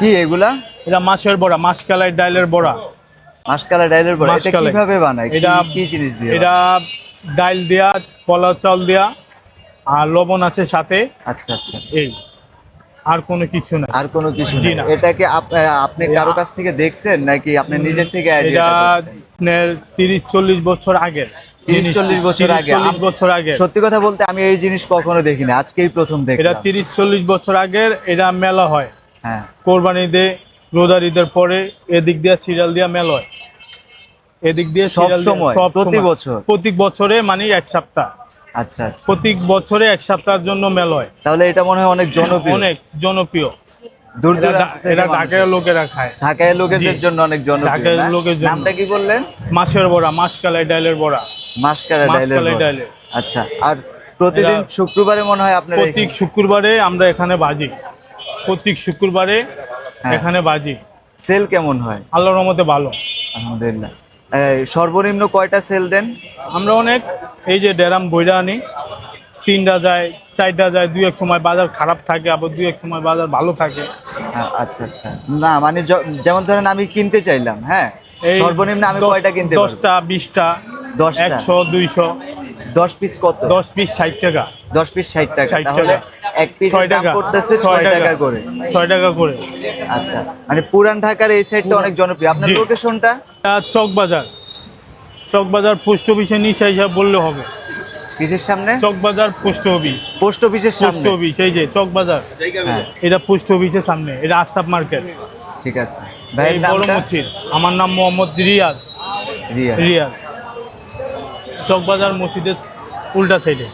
কি এগুলা? এটা মাছের বড়া মাছকালাই ডাইলের বড়া। মাসকালা ডাইলের বড়া এটা কীভাবে বানায়? এটা কি জিনিস দিয়ে এটা ডাইল দেয়া পলা চাল দেয়া আর লবণ আছে সাথে। আচ্ছা আচ্ছা। এই আর কোনো কিছু না। আর কোনো কিছু না। এটাকে আপ- আপনি কারও কাছ থেকে দেখছেন নাকি আপনি নিজের থেকে এটা করছেন আপনার তিরিশ চল্লিশ বছর আগের। 30 40 বছর আগে। বছর আগে সত্যি কথা বলতে আমি এই জিনিস কখনো দেখিনি। আজকেই প্রথম এটা দেখলাম। তিরিশ চল্লিশ বছর আগের এটা মেলা হয়। হ্যাঁ। কোরবানি দে রোজার ঈদের পরে এদিক দিয়ে সিরিয়াল দিয়া মেল হয়। এদিক দিয়ে সব সময়? প্রতি বছর? প্রতি বছরে মানে এক সপ্তাহ। আচ্ছা আচ্ছা। প্রতি বছরে এক সপ্তাহের জন্য মেল হয়। তাহলে এটা মনে হয় অনেক জনপ্রিয়। অনেক জনপ্রিয়। দূর এটা। লোকেরা খায়। ঢাকায় লোকেদের জন্য অনেক জনপ্রিয় লোকের জন্য। নামটা কি বললেন? মাছের বড়া বড়া। মাসকালাই। আচ্ছা আর প্রতিদিন শুক্রবারে মনে হয় আপনার প্রত্যেক শুক্রবারে আমরা এখানে বাজি। প্রত্যেক শুক্রবারে হ্যাঁ। এখানে বাজি। সেল কেমন হয়? আল্লাহর রহমতে ভালো। আলহামদুলিল্লাহ। সর্বনিম্ন কয়টা সেল দেন? আমরা অনেক এই যে ডেরাম বইরা আনি তিনটা যায় চারটা যায় দুই এক সময় বাজার খারাপ থাকে আবার দুই এক সময় বাজার ভালো থাকে। হ্যাঁ, আচ্ছা আচ্ছা। না মানে যেমন ধরেন আমি কিনতে চাইলাম হ্যাঁ? সর্বনিম্ন আমি কয়টা কিনতে দশটা বিশটা দশ একশো দুইশো। দশ পিস কত? দশ পিস ষাট টাকা। দশ পিস ষাট টাকা। 60 তাহলে টাকা। এক পিস ছয় দাম করতেছে ছয় টাকা করে। ছয় টাকা করে। আচ্ছা মানে পুরান ঢাকার এই সাইডটা অনেক জনপ্রিয়। আপনার লোকেশনটা চক বাজার। চক বাজার পোস্ট অফিসের নিচে হিসাব বললে হবে। কিসের সামনে? Chawk Bazar post office. Post অফিসের পোস্ট সামনে? অফিস এই যে চক বাজার। হ্যাঁ। এটা পোস্ট অফিসের সামনে এটা আস্তাব মার্কেট। ঠিক আছে। ভাইয়ের নামটা? আমার নাম মোহাম্মদ রিয়াজ। রিয়া রিয়াজ। চক বাজার মসজিদের উল্টা সাইডে